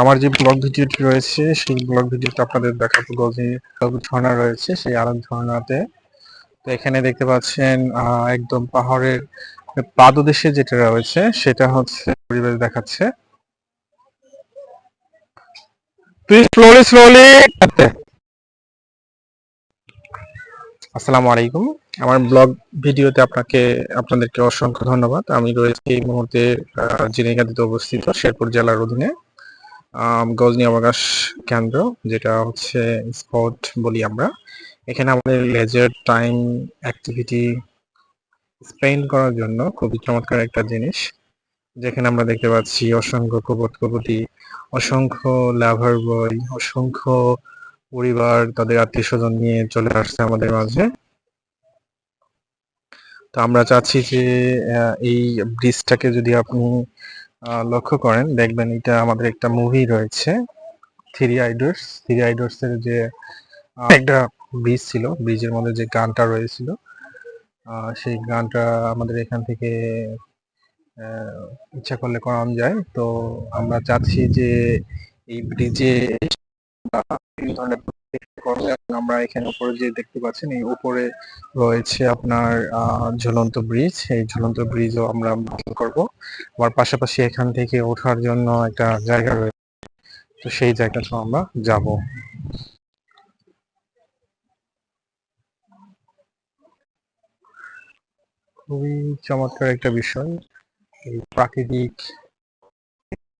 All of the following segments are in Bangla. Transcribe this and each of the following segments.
আমার যে ব্লগ ভিডিওটি রয়েছে, সেই ব্লগ ভিডিওটা আপনাদের দেখাবো গজে ঝর্ণা রয়েছে। সেই আরব ঝর্ণাতে তো এখানে দেখতে পাচ্ছেন একদম পাহাড়ের পাদদেশে যেটা রয়েছে, সেটা হচ্ছে পরিবেশ দেখাচ্ছে। আসসালামু আলাইকুম। আমার ব্লগ ভিডিওতে আপনাকে, আপনাদেরকে অসংখ্য ধন্যবাদ। আমি রয়েছি এই মুহূর্তে জিনেগাদিতে অবস্থিত শেরপুর জেলার অধীনে। গজনি অবকাশ কেন্দ্র, যেটা হচ্ছে স্পট বলি আমরা। এখানে আমাদের লেজার টাইম অ্যাক্টিভিটি স্পেন্ড করার জন্য খুবই চমৎকার একটা জিনিস, যেখানে আমরা দেখতে পাচ্ছি অসংখ্য কপট কপটি অসংখ্য লাভার বয় অসংখ্য পরিবার, তাদের আত্মীয় স্বজন নিয়ে চলে আসছে আমাদের মাঝে। তো আমরা চাচ্ছি যে এই ব্রিজটাকে যদি আপনি লক্ষ্য করেন দেখবেন এটা আমাদের একটা মুভি রয়েছে থ্রি আইডার্স থ্রি আইডার্স এর যে একটা ব্রিজ ছিল ব্রিজের মধ্যে যে গানটা রয়েছিল সেই গানটা আমাদের এখান থেকে আহ, ইচ্ছা করলে করানো যায়। তো আমরা চাচ্ছি যে এই ব্রিজে বিভিন্ন ধরনের আমরা এখানে উপরে যে দেখতে পাচ্ছেন, এই উপরে রয়েছে আপনার ঝুলন্ত ব্রিজ এই ঝুলন্ত ব্রিজও আমরা ভালো করব। আবার পাশাপাশি এখান থেকে ওঠার জন্য একটা জায়গা রয়েছে তো সেই জায়গাটাও আমরা যাব। খুবই চমৎকার একটা বিষয়। এই প্রাকৃতিক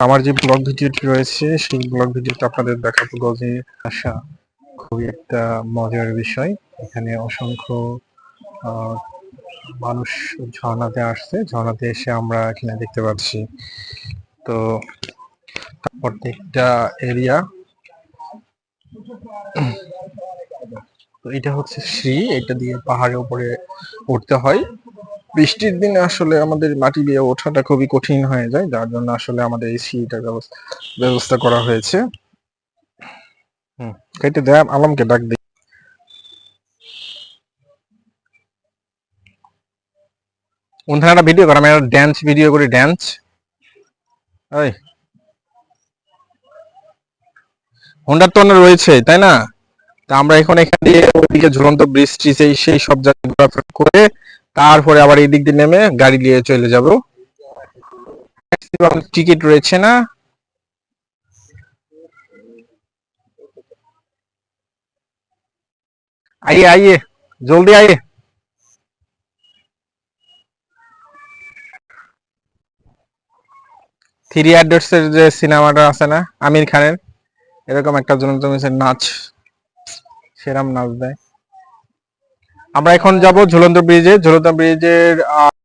আমার যে ব্লগ ভিডিওটি রয়েছে, সেই ব্লগ ভিডিওটা আপনাদের দেখাবো। গজে আসা। খুবই একটা মজার বিষয়। এখানে অসংখ্য মানুষ ঝর্ণাতে আসছে। ঝর্ণাতে এসে আমরা এখানে দেখতে পাচ্ছি। তো প্রত্যেকটা এরিয়া। তো এটা হচ্ছে শ্রী। এটা দিয়ে পাহাড়ের উপরে উঠতে হয়। বৃষ্টির দিনে আসলে আমাদের মাটি দিয়ে ওঠাটা খুবই কঠিন হয়ে যায়। যার জন্য আসলে আমাদের এই সিঁড়িটার ব্যবস্থা করা হয়েছে। হুম, কেটে দেয় আলমকে ডাক দিই কোনখানে একটা ভিডিও কর, আমি একটা ড্যান্স ভিডিও করি ড্যান্স ওই হোন্ডার তো রয়েছে, তাই না? তা আমরা এখন এখান দিয়ে ওইদিকে ঝুলন্ত বৃষ্টি, সেই সেই সব জায়গায় ঘোরাফেরা করে তারপরে আবার এই দিক দিয়ে নেমে গাড়ি নিয়ে চলে যাব। টিকিট রয়েছে না? आइए आइए जल्दी आइए থ্রি অ্যাডার্স এর যে সিনেমাটা আছে না আমির খানের এরকম একটা ঝুলন্ত মিছিল নাচ সেরাম নাচ দেয় আমরা এখন যাব ঝুলন্ত ব্রিজে ঝুলন্ত ব্রিজের